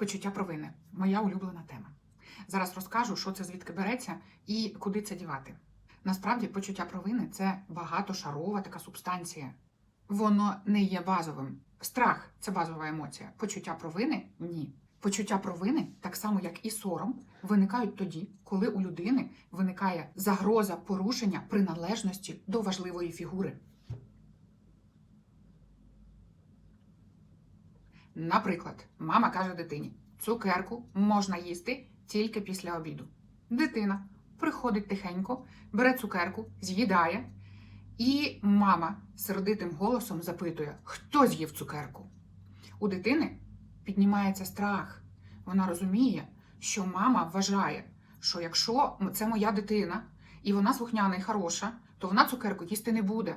Почуття провини моя улюблена тема. Зараз розкажу, що це звідки береться і куди це дівати. Насправді, почуття провини це багатошарова така субстанція. Воно не є базовим. Страх це базова емоція. Почуття провини ні. Почуття провини, так само як і сором, виникають тоді, коли у людини виникає загроза порушення приналежності до важливої фігури. Наприклад, мама каже дитині: цукерку можна їсти тільки після обіду. Дитина приходить тихенько, бере цукерку, з'їдає, і мама сердитим голосом запитує, хто з'їв цукерку. У дитини піднімається страх. Вона розуміє, що мама вважає, що якщо це моя дитина, і вона слухняна і хороша, то вона цукерку їсти не буде.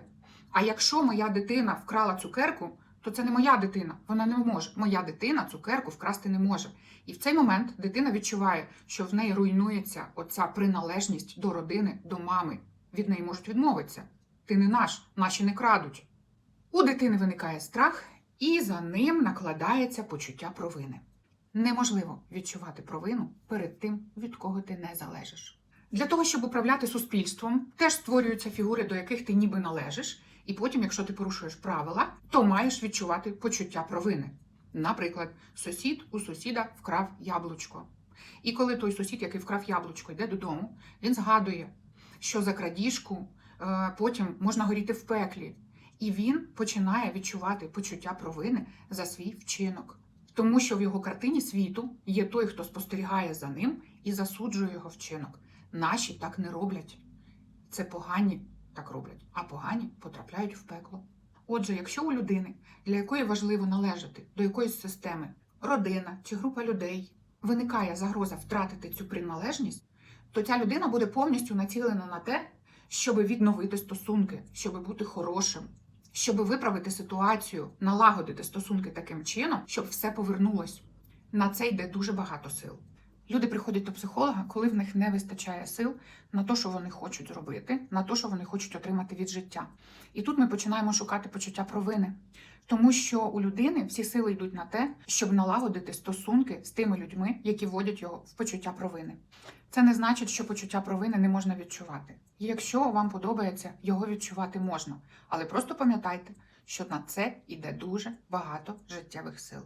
А якщо моя дитина вкрала цукерку, то це не моя дитина. Вона не може. Моя дитина цукерку вкрасти не може. І в цей момент дитина відчуває, що в неї руйнується оця приналежність до родини, до мами. Від неї можуть відмовитися. Ти не наш, наші не крадуть. У дитини виникає страх, і за ним накладається почуття провини. Неможливо відчувати провину перед тим, від кого ти не залежиш. Для того, щоб управляти суспільством, теж створюються фігури, до яких ти ніби належиш, і потім, якщо ти порушуєш правила, то маєш відчувати почуття провини. Наприклад, сусід у сусіда вкрав яблучко. І коли той сусід, який вкрав яблучко, йде додому, він згадує, що за крадіжку е, потім можна горіти в пеклі. І він починає відчувати почуття провини за свій вчинок. Тому що в його картині світу є той, хто спостерігає за ним і засуджує його вчинок. Наші так не роблять. Це погані так роблять, а погані потрапляють в пекло. Отже, якщо у людини, для якої важливо належати до якоїсь системи, родина чи група людей, виникає загроза втратити цю приналежність, то ця людина буде повністю націлена на те, щоб відновити стосунки, щоб бути хорошим, щоб виправити ситуацію, налагодити стосунки таким чином, щоб все повернулось. На це йде дуже багато сил. Люди приходять до психолога, коли в них не вистачає сил на те, що вони хочуть зробити, на те, що вони хочуть отримати від життя. І тут ми починаємо шукати почуття провини, тому що у людини всі сили йдуть на те, щоб налагодити стосунки з тими людьми, які вводять його в почуття провини. Це не значить, що почуття провини не можна відчувати. І якщо вам подобається, його відчувати можна. Але просто пам'ятайте, що на це йде дуже багато життєвих сил.